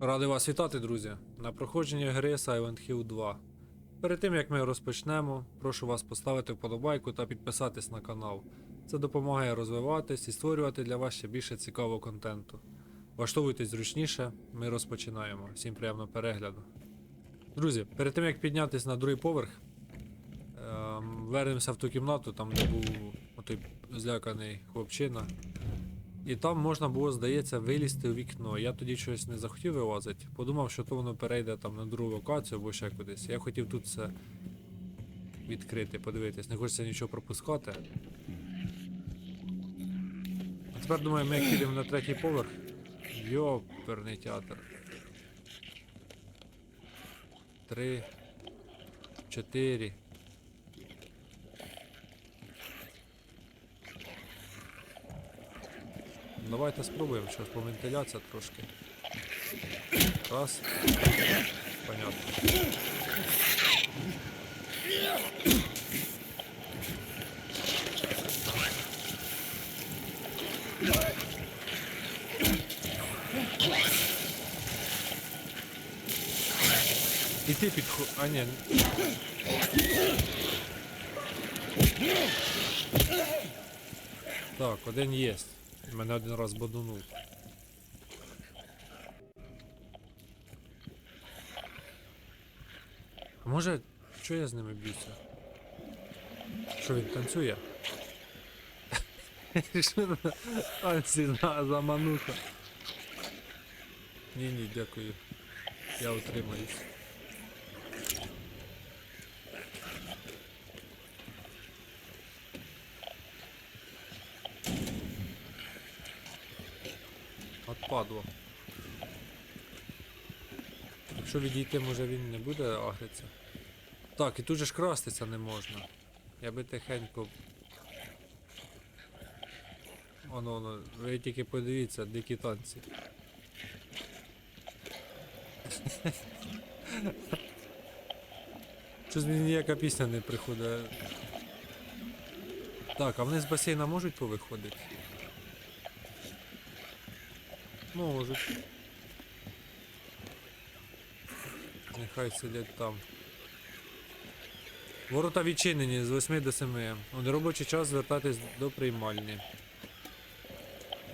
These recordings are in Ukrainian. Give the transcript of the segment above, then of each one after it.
Радий вас вітати, друзі, на проходженні гри Silent Hill 2. Перед тим як ми розпочнемо, прошу вас поставити вподобайку та підписатись на канал. Це допомагає розвиватись і створювати для вас ще більше цікавого контенту. Влаштовуйтесь зручніше, ми розпочинаємо. Всім приємного перегляду. Друзі, перед тим як піднятися на другий поверх, ем, вернемося в ту кімнату, там де був отой зляканий хлопчина. І там можна було, здається, вилізти у вікно. Я тоді щось не захотів вилазити. Подумав, що то воно перейде там на другу локацію або ще кудись. Я хотів тут все відкрити, подивитись. Не хочеться нічого пропускати. А тепер думаю, ми підемо на третій поверх. Йоперний театр. Три. Чотири. Давайте спробуємо щось повентиляція трошки. Раз. Понятно. І ти підхо... А ні. Так, один є. Мене один раз бодунув. А може, що я з ними б'юся? Що він танцює? Що за- А, ці замануха. Ні, ні, дякую. Я утримаюсь. Отпадло. Якщо відійти, може він не буде агритися. Так, і тут же ж крастися не можна. Я би тихенько. Оно, воно, ви тільки подивіться, дикі танці. Щось мені ніяка пісня не приходить. Так, а вони з басейна можуть повиходити? Можуть. Нехай сидять там. Ворота відчинені з 8 до 7. У неробочий час звертатись до приймальні.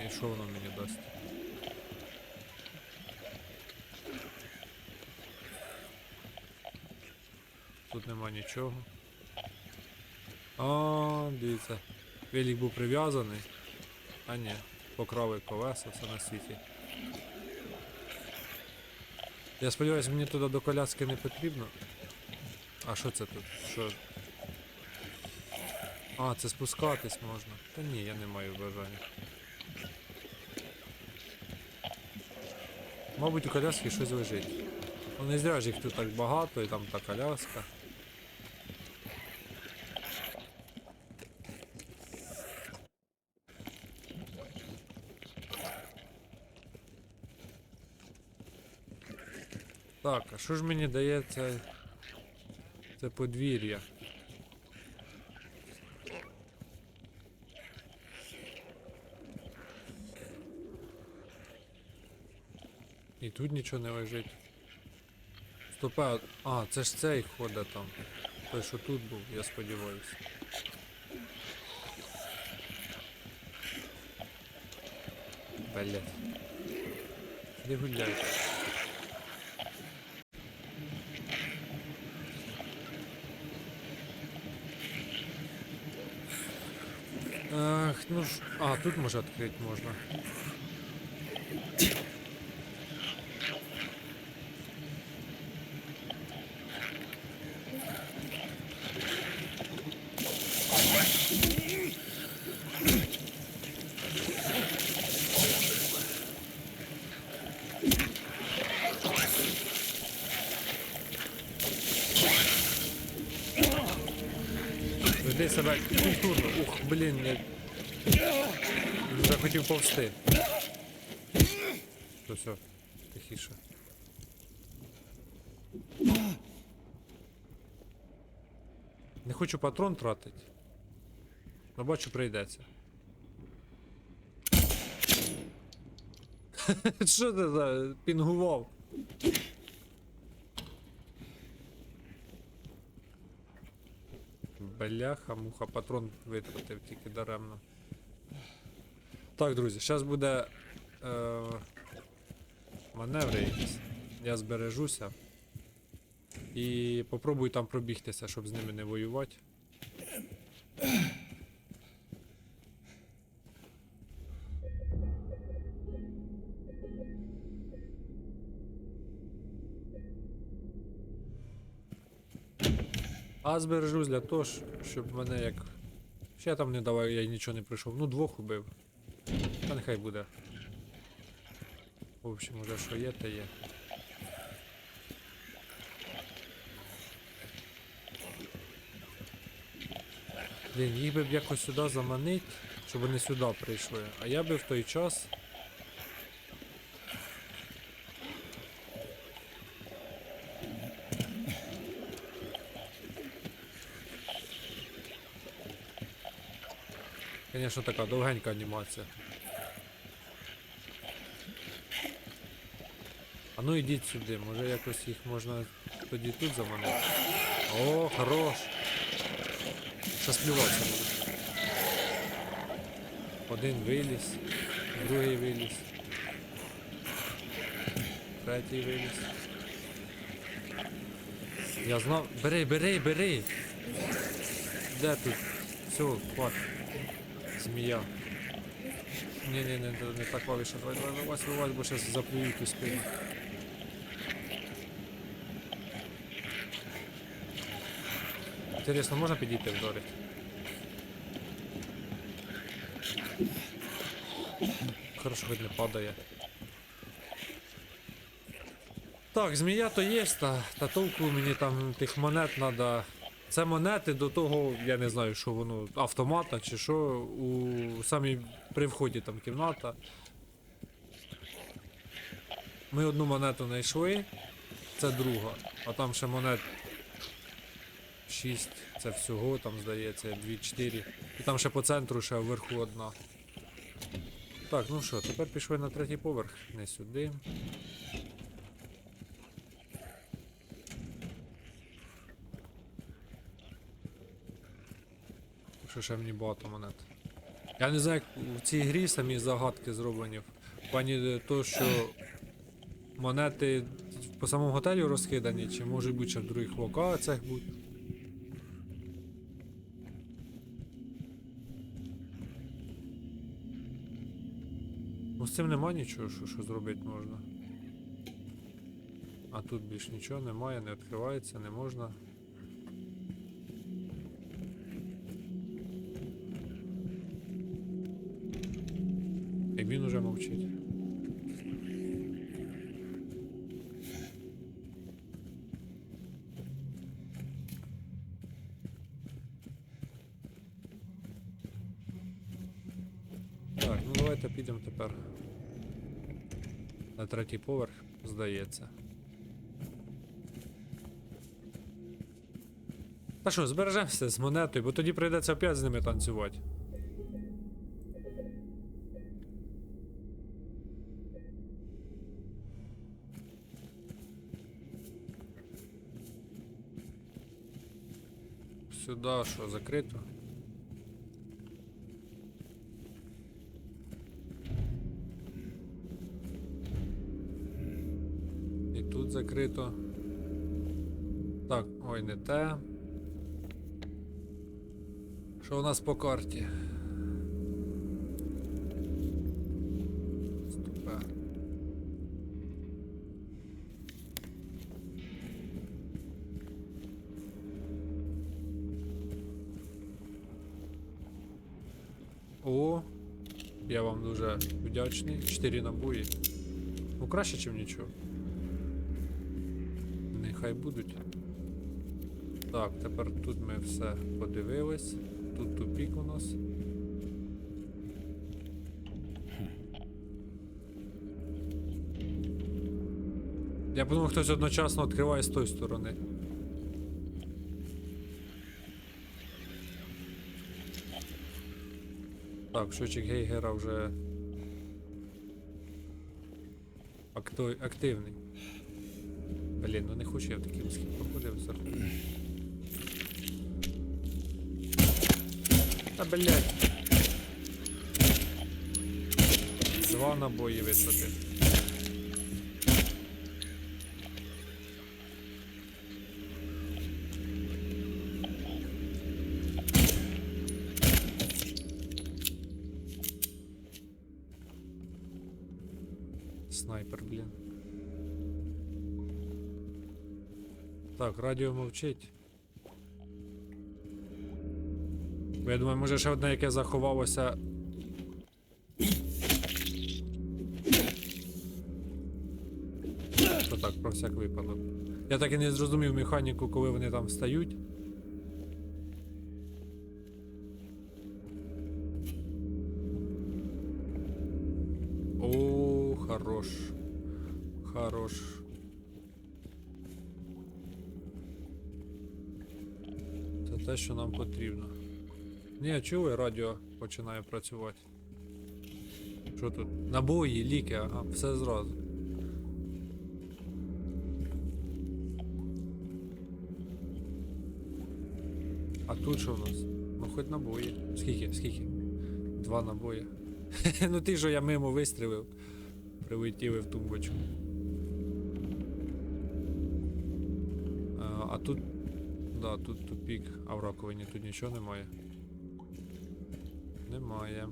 І що воно мені дасть? Тут нема нічого. А, дивіться. Велик був прив'язаний. А ні, покрали колеса, все на світі. Я сподіваюся, мені туди до коляски не потрібно. А що це тут? Що? А, це спускатись можна. Та ні, я не маю бажання. Мабуть, у коляски щось лежить. Ну не зря ж їх тут так багато і там та коляска. Так, а що ж мені дає це, це подвір'я? І тут нічого не лежить. Стопе, а, це ж цей ходить там. Той, що тут був, я сподіваюся. Блять. Де гуляйте? Ах, ну ж. А, тут може відкрити можна. Веди себе культурно. Ух, блін, я вже хотів повсти. Все, все, тихіше. Не хочу патрон тратити. Но бачу прийдеться. Що це за пінгував? Бляха, муха, патрон витратив тільки даремно. Так, друзі, зараз буде е, маневри якісь. Я збережуся. І попробую там пробігтися, щоб з ними не воювати. А збережусь для того, щоб мене як. Ще там не давай, я нічого не прийшов. Ну, двох убив. Та нехай буде. В общем, уже що є, те є. Блін, їх би б якось сюди заманить, щоб вони сюди прийшли. А я би в той час. Звісно, така довгенька анімація. А ну ідіть сюди, може якось їх можна тоді тут заманити. О, хорош! Щас плюватися буде. Один виліз, другий виліз. Третій виліз. Я знав. Бери, бери, бери! Де тут? Все, хватит. Змія. Ні, ні, не, так клавіша. Давай, давай, вилазь, вилазь, бо зараз заплюють у спину. Інтересно, можна підійти вдарити? Хорошо, хоч не падає. Так, змія то є, та, та толку мені там тих монет треба. Це монети до того, я не знаю, що воно, автомата чи що, у самій при вході там кімната. Ми одну монету знайшли, це друга, а там ще монет 6, це всього, там здається, 2-4. І там ще по центру ще вверху одна. Так, ну що, тепер пішли на третій поверх, не сюди. Що ще мені багато монет. Я не знаю, як в цій грі самі загадки зроблені. В плані того, що монети по самому готелю розкидані, чи можуть бути ще в других локаціях бути. Цим нема нічого, що, що зробити можна. А тут більш нічого немає, не відкривається, не можна. І він уже мовчить. Так, ну давайте підемо тепер на третій поверх, здається. Та що, збережемося з монетою, бо тоді прийдеться опять з ними танцювати. Сюди що, закрито? Те. Що у нас по карті? О, я вам дуже вдячний. Чотири набої. Ну краще, ніж нічого. Нехай будуть. Так, тепер тут ми все подивились. Тут тупік у нас. Я подумав, хтось одночасно відкриває з тої сторони. Так, щочик Гейгера вже. Активний. Блін, ну не хочу я в вузькі проходив зараз. Та блядь. Два набої висадив. Снайпер, блін. Так, радіо мовчить. Бо я думаю, може ще одне, яке заховалося. То так, про всяк випадок. Я так і не зрозумів механіку, коли вони там встають. О, хорош. Хорош. Це те, що нам потрібно. Ні, чули, радіо починає працювати. Що тут? Набої, ліки, ага, все зразу. А тут що в нас? Ну хоч набої. Скільки? Скільки? Два набої. ну ти що я мимо вистрілив. Прилетіли в тумбочку. А, а тут. Да, тут тупік. А в раковині тут нічого немає. Немає.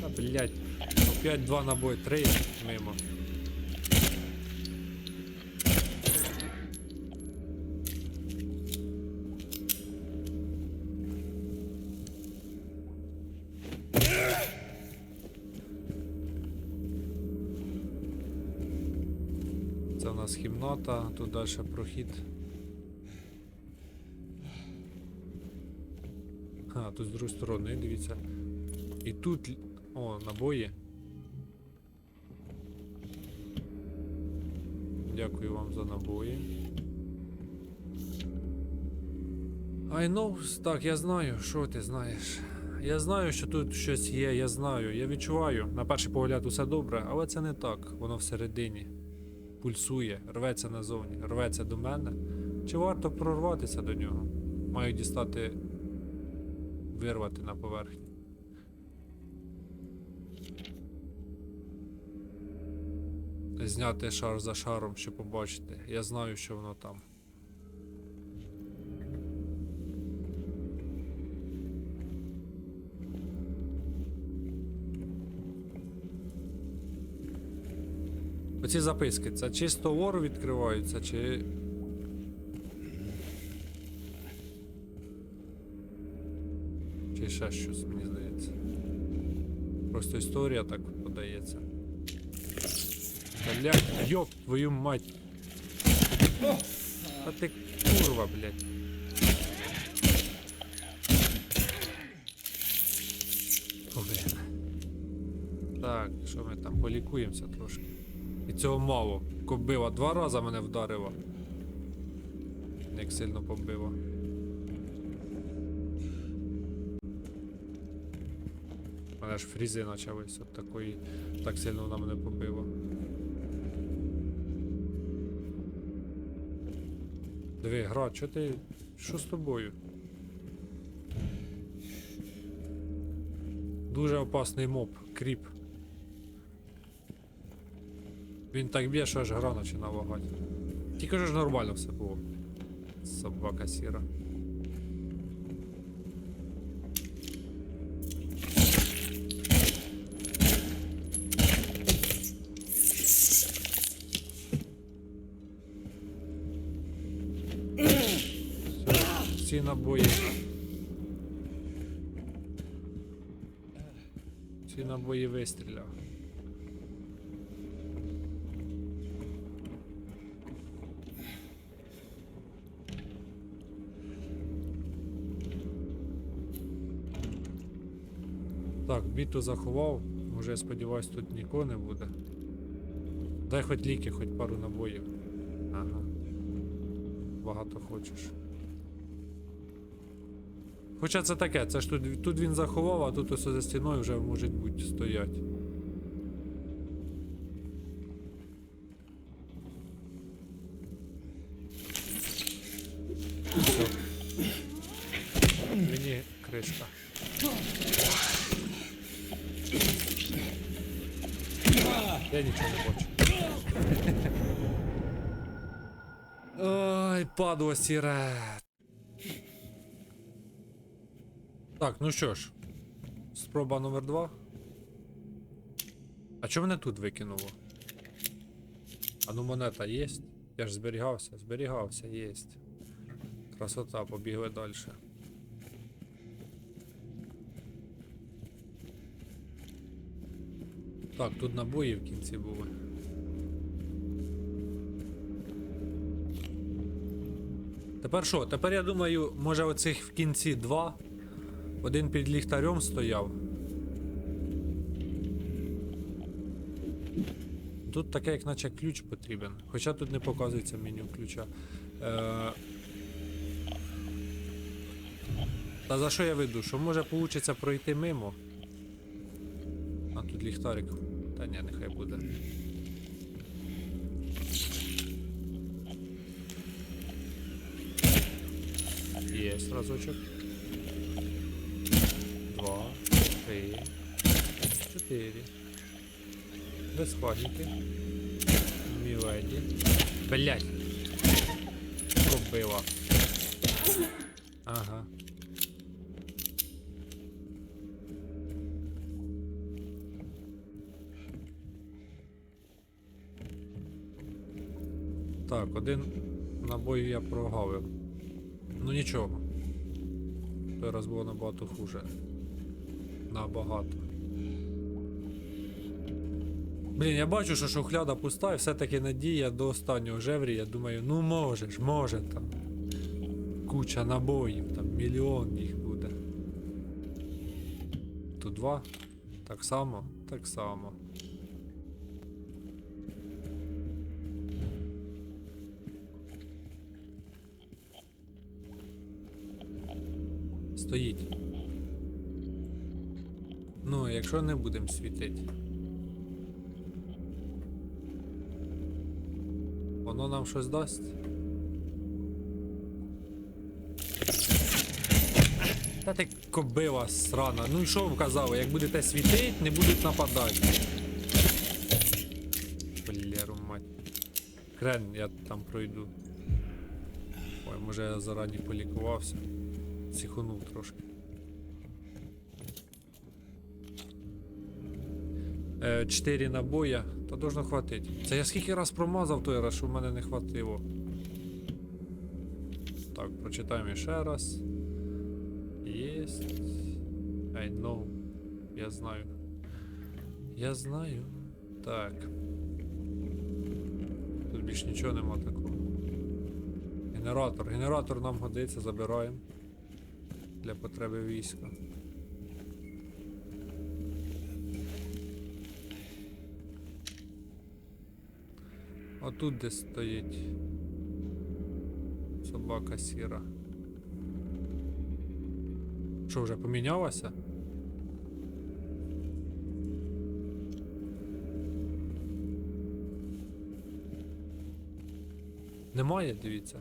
Та блять. Опять два набої, три мимо. Це у кімната, тут далі прохід. А, тут з другої сторони, дивіться. І тут. О, набої. Дякую вам за набої. I know, так, я знаю, що ти знаєш. Я знаю, що тут щось є, я знаю, я відчуваю. На перший погляд усе добре, але це не так, воно всередині. Пульсує, рветься назовні, рветься до мене. Чи варто прорватися до нього? Маю дістати, вирвати на поверхню. Зняти шар за шаром, щоб побачити. Я знаю, що воно там. Оці записки, це чисто лор відкриваються, чи. Чи ще щось, мені здається. Просто історія так подається. Блять, ёб твою мать. А ти курва, блядь. Так, що ми там полікуємося трошки. Цього мало. Кобила два рази мене вдарила. Як сильно побила. У мене ж фрізи почались от такої. Так сильно вона мене побила. Диви, гра, що ти. Що з тобою? Дуже опасний моб, кріп. Він так б'є, що аж гра починає лагати. Тільки ж нормально все було. Собака сіра. Всі набої. Всі набої вистріляв. Так, заховав. Може, я сподіваюсь, тут нікого не буде. Дай хоч ліки, хоч пару набоїв. Ага. Багато хочеш. Хоча це таке, це ж тут, тут він заховав, а тут ось за стіною вже можуть бути стоять. Все. Мені кришка. Я нічого не хочу. Ой, падло. Так, ну що ж. Спроба номер два. А чого мене тут викинуло? А ну монета є? Я ж зберігався, зберігався, єсть. Красота, побігли далі. Так, тут набої в кінці були. Тепер що? Тепер я думаю, може оцих в кінці два. Один під ліхтарем стояв. Тут таке, як наче ключ потрібен. Хоча тут не показується меню ключа. Е... Та за що я веду? Що може вийде пройти мимо? А тут ліхтарик. Та ні, нехай буде. Є разочок. Два, три, чотири. Без паніки. Міледі. Блять. Пробила. Ага. Так, один набой я прогавив. Ну нічого. Той раз було набагато хуже. Набагато. Блін, я бачу, що шухляда пуста, і все-таки надія до останнього жеврі. Я думаю, ну можеш, може там. Куча набоїв, там мільйон їх буде. Тут два. Так само, так само. Стоїть. Ну, якщо не будемо світити. Воно нам щось дасть. Та ти кобила срана. Ну і що вам казали, як будете світити, не будуть нападати. Бляру мать. Крен, я там пройду. Ой, може я зарані полікувався. Психанув трошки. Е, Чотири набоя. Та должно хватить. Це я скільки раз промазав той раз, що в мене не хватило. Так, прочитаємо ще раз. Єсть. I know. Я знаю. Я знаю. Так. Тут більш нічого нема такого. Генератор. Генератор нам годиться, забираємо. Для потреби війська. А тут де стоїть собака сіра. Що, вже помінялася? Немає, дивіться.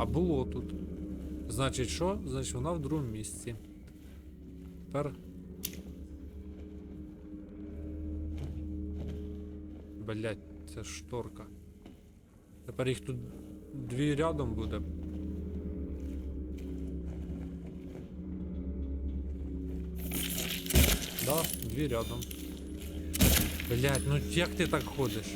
А було тут. Значить що? Значить вона в другому місці. Тепер. Блять, це ж шторка. Тепер їх тут дві рядом буде. Да, дві рядом. Блять, ну як ти так ходиш?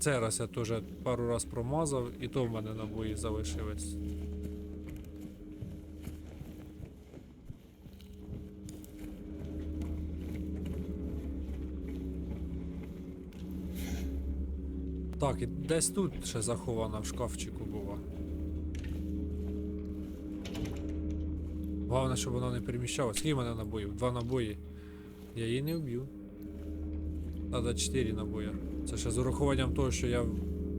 Цей раз я теж пару раз промазав, і то в мене набої залишились. Так, і десь тут ще захована в шкафчику була. Головне, щоб вона не переміщалась. Скільки мене набоїв? Два набої. Я її не вб'ю. Треба 4 набоя. Це ще з урахуванням того, що я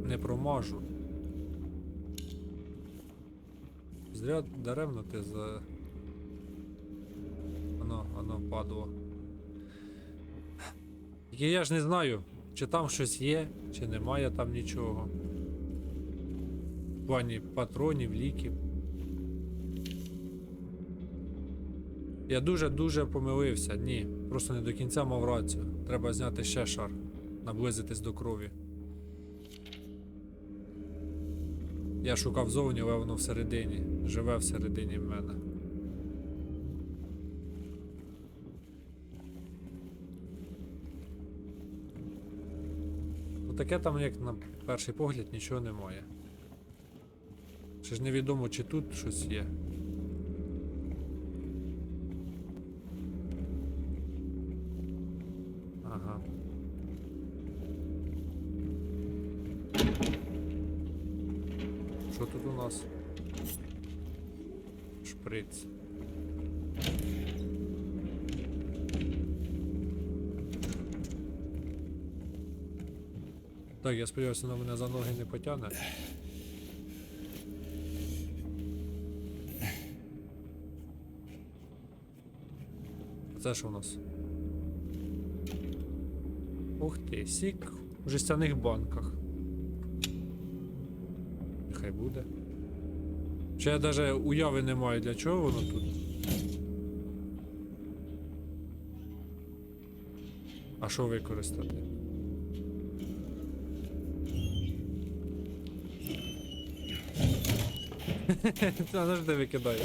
не промажу. Зря даремно ти за. Воно, воно падло. Тільки я ж не знаю, чи там щось є, чи немає там нічого. В плані патронів, ліків. Я дуже-дуже помилився. Ні, просто не до кінця мав рацію. Треба зняти ще шар, наблизитись до крові. Я шукав зовні, але воно всередині. Живе всередині мене. Ну таке там, як на перший погляд, нічого немає. Ще ж невідомо, чи тут щось є. Ага. Що тут у нас? Шприц. Так, я сподіваюся, вона мене за ноги не потягне. Це що у нас? Ух ти, сік в жестяних банках. Хай буде. Ще я навіть уяви не маю, для чого воно тут. А що використати? Це завжди викидаю.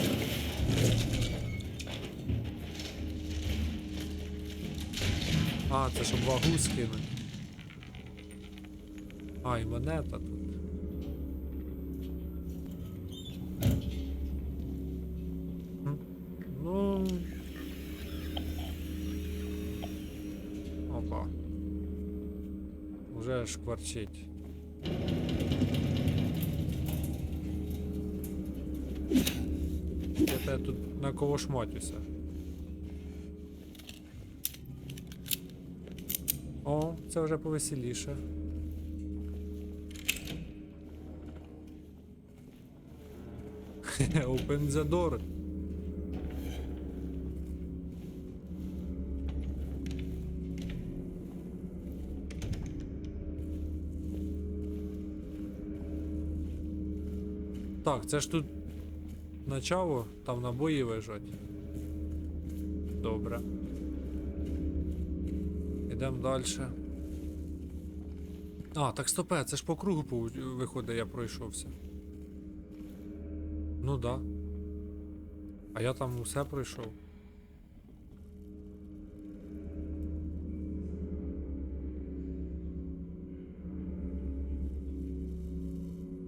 А, це щоб вагу скинуть. А, і монета тут. Шкварчить. Я тут на кого шматюся. О, це вже повеселіше. Open the door. Так, це ж тут начало, там набої лежать. Добре. Ідемо далі. А, так стопе, це ж по кругу виходить, я пройшовся. Ну да. А я там усе пройшов.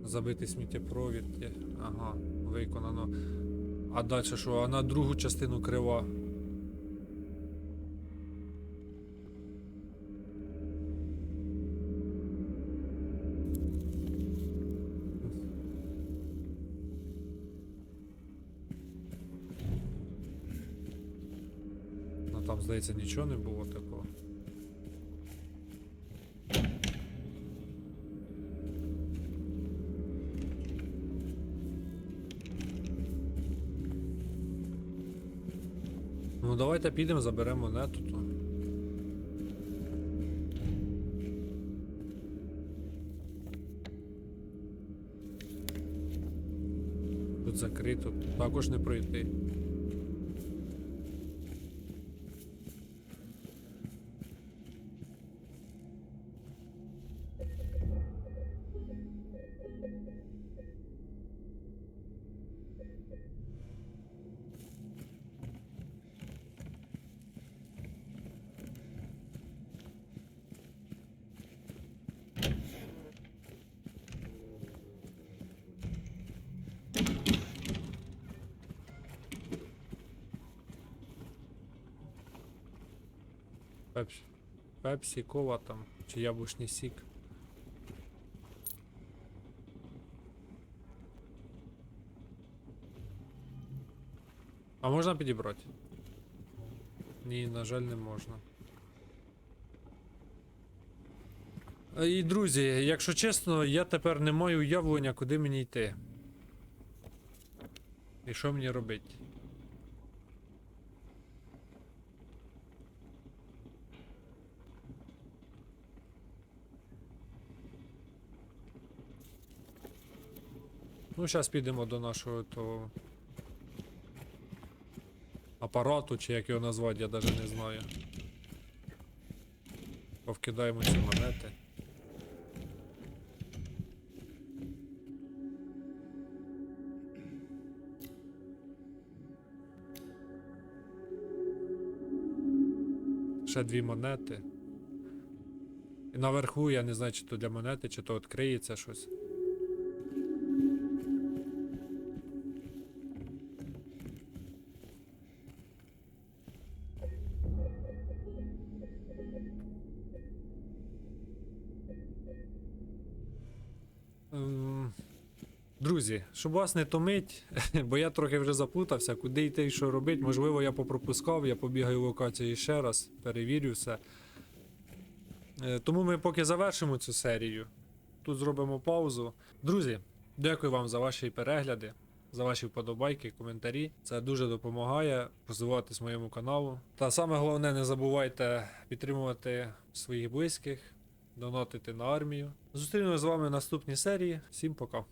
Забитий сміттєпровід. Ага, виконано. А далі що? А на другу частину крива. Ну там, здається, нічого не було такого. Давайте підемо, заберемо монету. То. Тут закрито, також не пройти. Пепсі, кола там, чи яблучний сік. А можна підібрати? Ні, на жаль, не можна. Е, І друзі, якщо чесно, я тепер не маю уявлення, куди мені йти. І що мені робити? Ну, зараз підемо до нашого того апарату, чи як його назвати, я навіть не знаю. Повкидаємо ці монети. Ще дві монети. І наверху я не знаю, чи то для монети, чи то відкриється щось. Щоб вас не томить, бо я трохи вже заплутався, куди йти і що робити. Можливо, я попропускав, я побігаю в локації ще раз, перевірю все. Е, Тому ми поки завершимо цю серію. Тут зробимо паузу. Друзі, дякую вам за ваші перегляди, за ваші вподобайки, коментарі. Це дуже допомагає розвиватись моєму каналу. Та саме головне, не забувайте підтримувати своїх близьких, донатити на армію. Зустрінемось з вами в наступній серії. Всім пока.